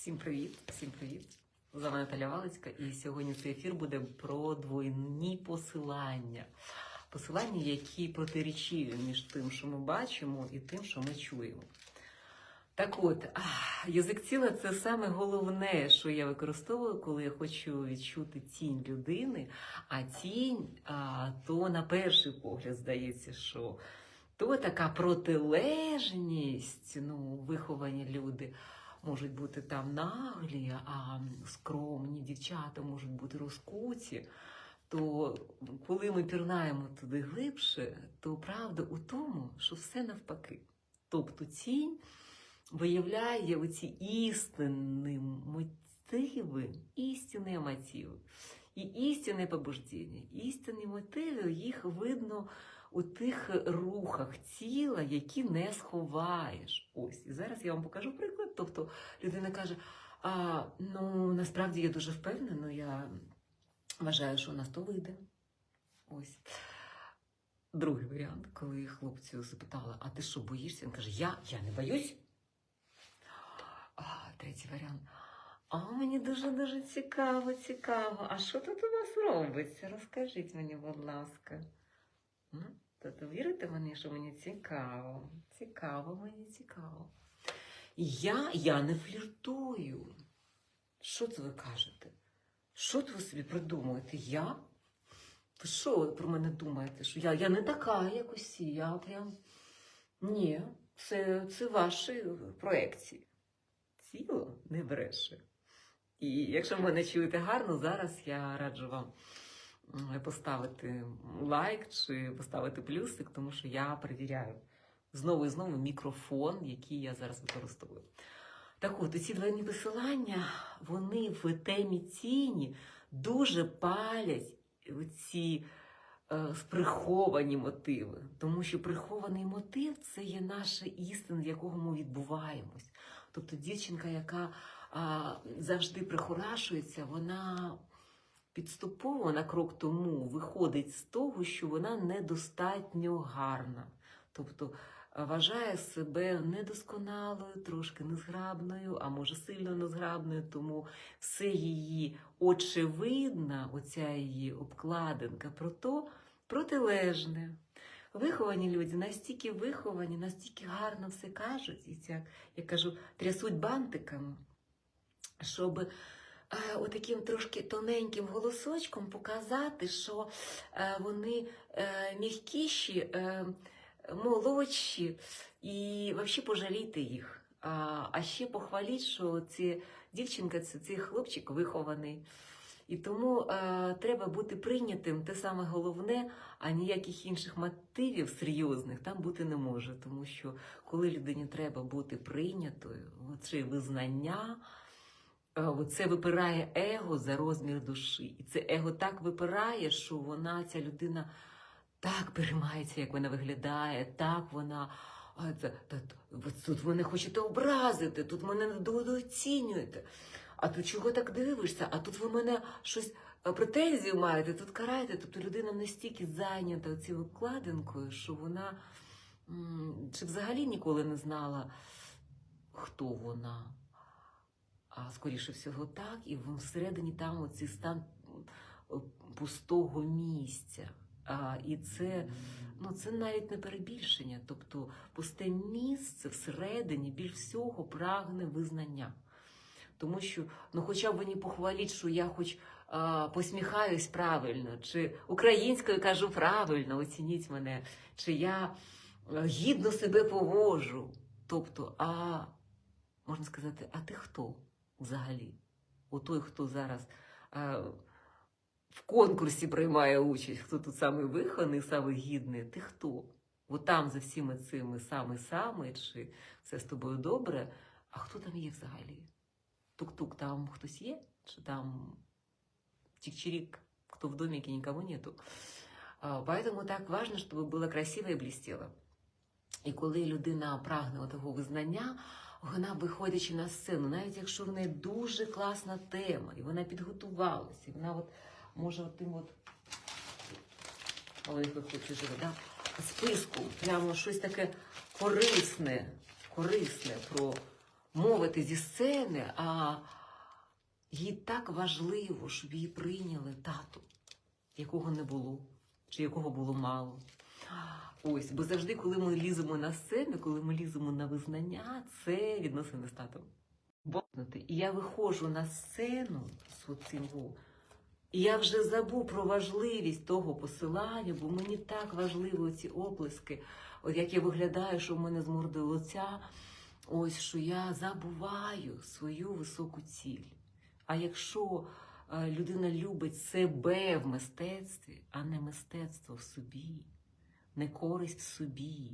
Всім привіт, всім привіт. З вами Наталя Валицька, і сьогодні цей ефір буде про двойні посилання. Посилання, які протирічиві між тим, що ми бачимо, і тим, що ми чуємо. Так от, язик тіла це саме головне, що я використовую, коли я хочу відчути тінь людини. А тінь, а, то на перший погляд здається, що то така протилежність, ну, виховані люди можуть бути там наглі, а скромні дівчата можуть бути розкуті. То коли ми пірнаємо туди глибше, то правда у тому, що все навпаки. Тобто тінь виявляє оці істинні мотиви, істинні мотиви. І істинне побуждення, істинні мотиви, їх видно у тих рухах тіла, які не сховаєш. Ось. І зараз я вам покажу приклад. Тобто людина каже: а, ну насправді я дуже впевнена, я вважаю, що у нас то вийде. Ось. Другий варіант, коли хлопцю запитала, а ти що боїшся? Він каже, я, я не боюсь. А, третій варіант. А мені дуже-дуже цікаво, цікаво. А що тут у вас робиться? Розкажіть мені, будь ласка. Ну, Тобто вірите мені, що мені цікаво? Цікаво, мені цікаво. Я, я не фліртую. Що це ви кажете? Що це ви собі придумуєте? Я? Ви що ви про мене думаєте? Що я, я не така, як усі. Я прям. Ні, це, це ваші проекції. Тіло не бреше. І якщо ви мене чуєте гарно, зараз я раджу вам поставити лайк чи поставити плюсик, тому що я перевіряю знову і знову мікрофон, який я зараз використовую. Так от, ці двойні посилання, вони в темі тіні дуже палять ці е, приховані мотиви. Тому що прихований мотив це є наша істина, в якого ми відбуваємось. Тобто дівчинка, яка а, завжди прихорашується, вона підступово на крок тому виходить з того, що вона недостатньо гарна. Тобто вважає себе недосконалою, трошки незграбною, а може сильно незграбною, тому все її очевидна, оця її обкладинка про то протилежне. Виховані люди настільки виховані, настільки гарно все кажуть, і ця, я кажу, трясуть бантиками, щоб е, отаким трошки тоненьким голосочком показати, що е, вони е, м'якіші, молодші, і взагалі пожаліти їх. А, а ще похваліть, що ці дівчинка, це цей хлопчик вихований. І тому е, треба бути прийнятим, те саме головне, а ніяких інших мотивів серйозних там бути не може. Тому що коли людині треба бути прийнятою, це визнання, е, це випирає его за розмір душі. І це его так випирає, що вона, ця людина, так переймається, як вона виглядає, так вона. А, та, та, тут мене хочете образити, тут мене недооцінюєте. А тут чого так дивишся? А тут ви мене щось претензію маєте, тут караєте. Тобто людина настільки зайнята цією обкладинкою, що вона чи взагалі ніколи не знала, хто вона. А скоріше всього так, і всередині там оцей стан пустого місця. А, і це, ну, це навіть не перебільшення. Тобто пусте місце всередині більш всього прагне визнання. Тому що, ну, хоча б мені похваліть, що я хоч а, посміхаюсь правильно, чи українською кажу правильно, оцініть мене, чи я е, гідно себе поводжу. Тобто, а можна сказати, а ти хто взагалі? У той, хто зараз а, в конкурсі приймає участь, хто тут самий вихований, самий гідний, ти хто? От там за всіми цими саме-саме, чи все з тобою добре, а хто там є взагалі? Тук-тук, там хтось є? Чи там чик-чирик, кто в домике, никого нету? Поэтому так важно, щоб було красиво і блістіло. І коли людина прагне того визнання, вона, виходячи на сцену, навіть якщо в неї дуже класна тема, і вона підготувалася, і вона от може тим от але як хочу живе, да? списку, прямо щось таке корисне, корисне про мовити зі сцени, а їй так важливо, щоб її прийняли тату, якого не було, чи якого було мало. Ось, бо завжди, коли ми ліземо на сцену, коли ми ліземо на визнання, це відносини з татом. І я виходжу на сцену з цим, і я вже забув про важливість того посилання, бо мені так важливі ці оплески, от як я виглядаю, що в мене з мордою лиця, ось що я забуваю свою високу ціль. А якщо е, людина любить себе в мистецтві, а не мистецтво в собі, не користь в собі,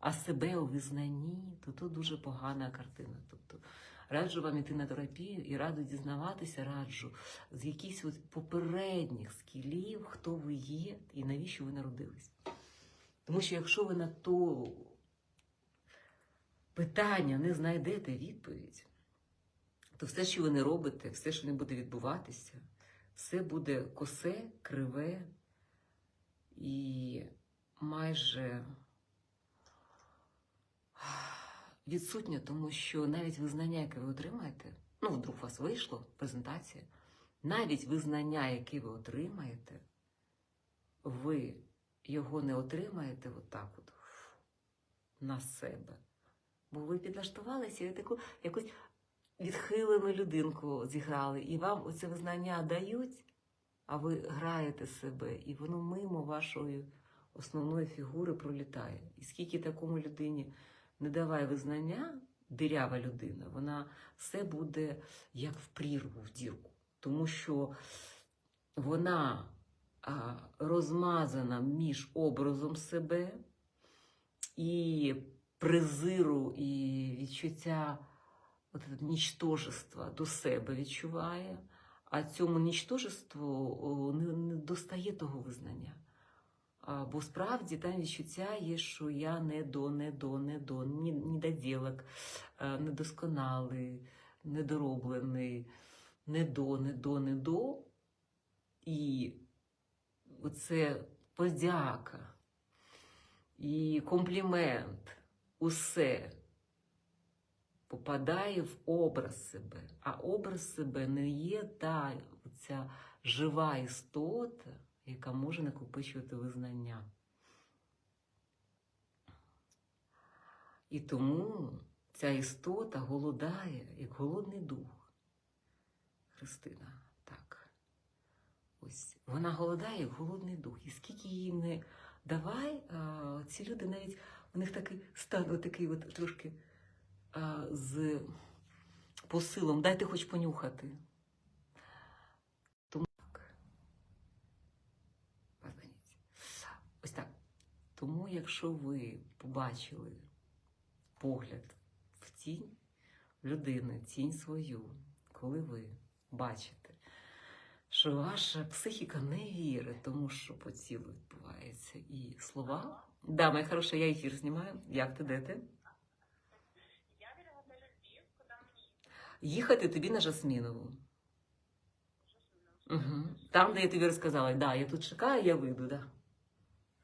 а себе у визнанні, то то дуже погана картина. Тобто раджу вам іти на терапію і раджу дізнаватися, раджу з якихось попередніх скілів, хто ви є і навіщо ви народились. Тому що якщо ви на то питання не знайдете відповідь, то все, що ви не робите, все, що не буде відбуватися, все буде косе, криве і майже відсутнє, тому що навіть визнання, яке ви отримаєте, ну, вдруг у вас вийшло презентація, навіть визнання, яке ви отримаєте, ви його не отримаєте отак от на себе. Бо ви підлаштувалися і таку якусь відхилену людинку зіграли, і вам оце визнання дають, а ви граєте себе, і воно мимо вашої основної фігури пролітає. І скільки такому людині не давай визнання, дирява людина, вона все буде як в прірву, в дірку. Тому що вона розмазана між образом себе і презиру, і відчуття от, нічтожества до себе відчуває, а цьому нічтожеству не достає того визнання. Бо справді там відчуття є, що я не до, не до, не до, ні, недоділок, е, недосконалий, недороблений, не до, не до, не до. І оце подяка і комплімент, усе попадає в образ себе. А образ себе не є та ця жива істота, яка може накопичувати визнання. І тому ця істота голодає, як голодний дух. Христина, так. Ось вона голодає, як голодний дух. І скільки їй не давай, а, ці люди навіть у них такий стан, такий от трошки а, з посилом. Дайте хоч понюхати. Тому так. Позвоніть. Ось так. Тому, якщо ви побачили погляд в тінь людини, тінь свою, коли ви бачите, що ваша психіка не вірить тому, що по тілу відбувається, і слова. Да, моя хороша, я ефір знімаю. Як ти де ти? Я на Львів, куди мені Їхати тобі на Жасмінову. Угу. Там, де я тобі розказала, да, я тут чекаю, я вийду, да.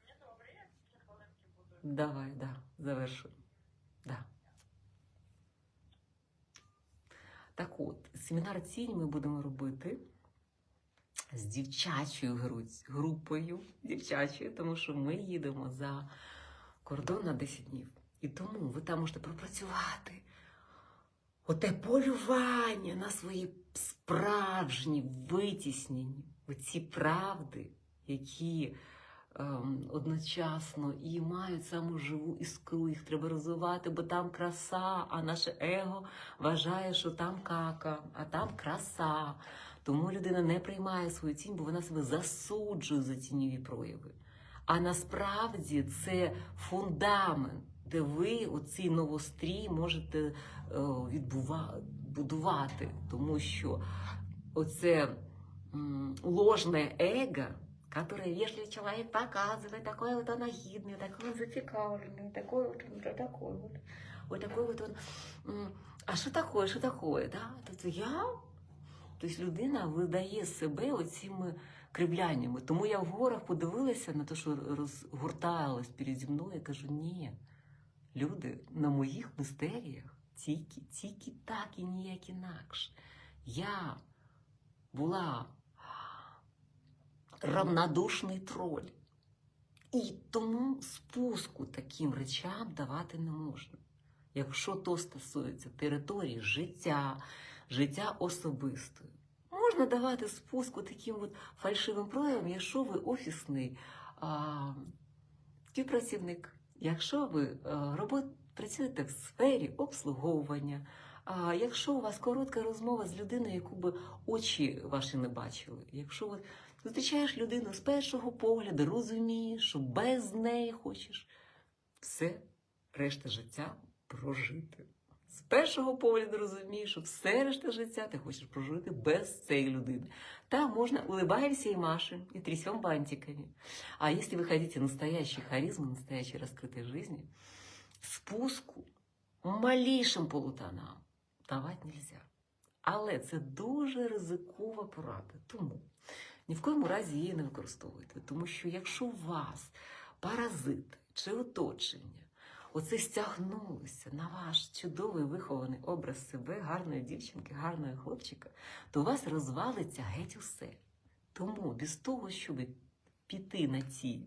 Мені добре, я три хвилинки буду. Давай, да, завершуй. Да. Так от, семінар тінь ми будемо робити з дівчачою групою, дівчачою, тому що ми їдемо за кордон на 10 днів. І тому ви там можете пропрацювати оте полювання на свої справжні витіснені, оці правди, які одночасно і мають саму живу іскру, їх треба розвивати, бо там краса, а наше его вважає, що там кака, а там краса. Тому людина не приймає свою тінь, бо вона себе засуджує за тіньові прояви. А насправді це фундамент, де ви оцей новострій можете е, відбува... будувати, тому що оце ложне эго, которое вежливый человек показывает, такой вот он агидный, такой он зацікавлений, такой вот он, такой вот, вот такой вот он. м, А що таке, що таке? Да? Тобто я, тобто людина видає себе оціми кривляннями. Тому я в горах подивилася на те, що розгорталось переді мною, і кажу, ні, люди на моїх мистеріях Тільки, тільки так і ніяк інакше. Я була равнодушний троль. І тому спуску таким речам давати не можна. Якщо то стосується території життя, життя особистої, можна давати спуску таким от фальшивим проявам, якщо ви офісний а, співпрацівник, якщо ви а, робот, працюєте в сфері обслуговування, а якщо у вас коротка розмова з людиною, яку би очі ваші не бачили, якщо ви зустрічаєш людину з першого погляду, розумієш, що без неї хочеш все решта життя прожити. З першого погляду розумієш, що все решта життя ти хочеш прожити без цієї людини. Та можно улыбаемся и машем, и трясем бантиками. А если вы хотите настоящей харизмы, настоящей раскрытой жизни, спуску малейшим полутонам давати нельзя. Але це дуже ризикова порада. Тому ні в коєму разі її не використовуйте. Тому що якщо у вас паразити чи оточення, оце стягнулося на ваш чудовий вихований образ себе, гарної дівчинки, гарного хлопчика, то у вас розвалиться геть усе. Тому без того, щоб піти на ці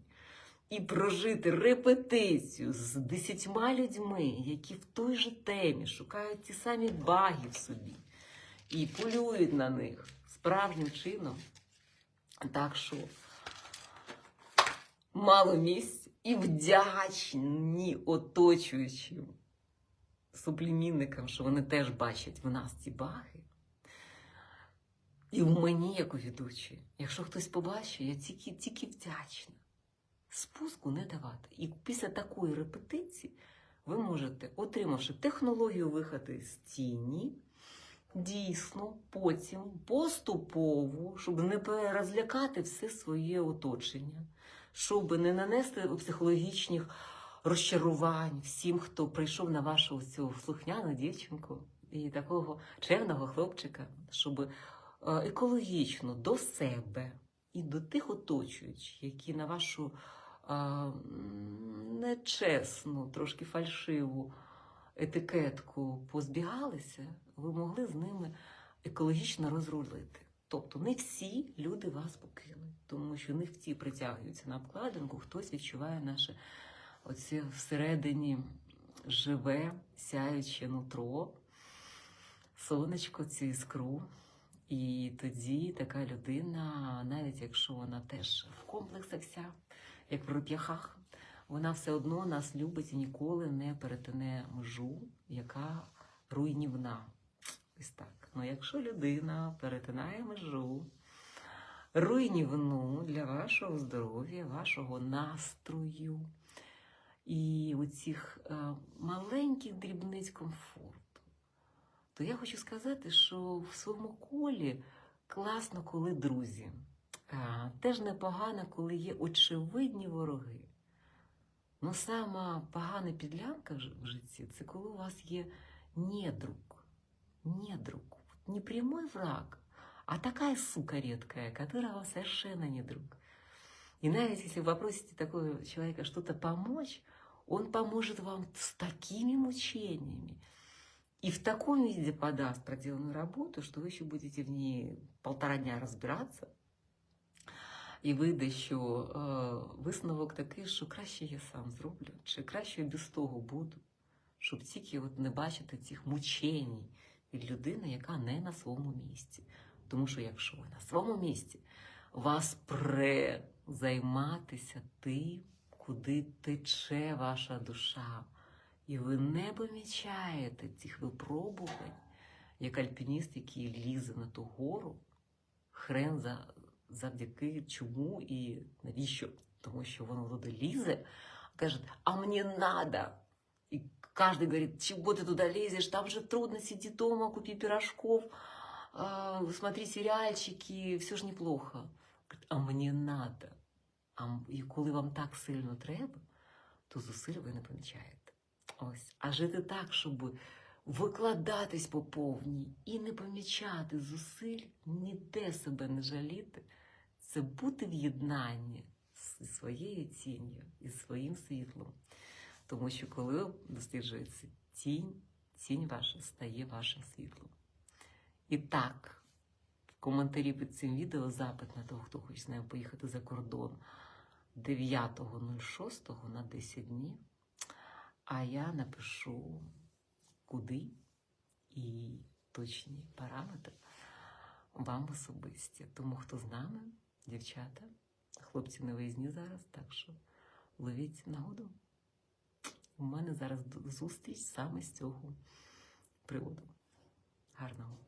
і прожити репетицію з десятьма людьми, які в той же темі шукають ті самі баги в собі і полюють на них справжнім чином. Так що мало місць і вдячні оточуючим суплемінникам, що вони теж бачать в нас ці баги. І в мені, як у ведучій. Якщо хтось побачить, я тільки, тільки вдячна. Спуску не давати. І після такої репетиції ви можете, отримавши технологію виходу з тіні, дійсно потім поступово, щоб не розлякати все своє оточення, щоб не нанести психологічних розчарувань всім, хто прийшов на вашу цю слухняну дівчинку і такого чемного хлопчика, щоб е, екологічно до себе і до тих оточуючих, які на вашу нечесну, трошки фальшиву етикетку позбігалися, ви могли з ними екологічно розрулити. Тобто не всі люди вас покинуть, тому що не всі притягуються на обкладинку, хтось відчуває наше оце всередині живе, сяюче нутро, сонечко, цю іскру. І тоді така людина, навіть якщо вона теж в комплексах вся, як в реп'яхах, вона все одно нас любить і ніколи не перетине межу, яка руйнівна. Ось так. Ну, якщо людина перетинає межу руйнівну для вашого здоров'я, вашого настрою і оцих е, маленьких дрібниць комфорту, то я хочу сказати, що в своєму колі класно, коли друзі. А, теж непогано, коли є очевидні вороги. Ну, сама погана підлянка в житті це коли у вас є недруг. Недруг. Не прямой враг, а такая сука редкая, которая вам совершенно не друг. И навіть если вы попросите такого человека что-то помочь, он поможет вам с такими мучениями и в таком виде подаст проделанную работу, что вы еще будете в ней полтора дня разбираться, і вийде, що е, висновок такий, що краще я сам зроблю, чи краще я без того буду, щоб тільки от не бачити цих мучень Від людини, яка не на своєму місці. Тому що якщо ви на своєму місці, вас пре займатися тим, куди тече ваша душа, і ви не помічаєте цих випробувань, як альпініст, який лізе на ту гору, хрен за, завдяки чому і навіщо? Тому що воно туди лізе, каже, а мені надо. И каждый говорит, чего ты туда лезешь, там же трудно, сиди дома, купи пирожков, смотри сериальчики, все ж неплохо. А мені надо. А і коли вам так сильно треба, то зусиль ви не помічаєте. Ось. А жити так, щоб викладатись по повній і не помічати зусиль, ніде себе не жаліти, це бути в єднанні зі своєю тінню і своїм світлом. Тому що коли досліджується тінь, тінь ваша стає вашим світлом. І так, в коментарі під цим відео запит на того, хто хоче з нами поїхати за кордон 9.06 на 10 днів. А я напишу, куди і точні параметри вам особисті. Тому хто з нами, дівчата, хлопці на виїзні зараз, так що ловіть нагоду. У мене зараз зустріч саме з цього приводу. Гарного.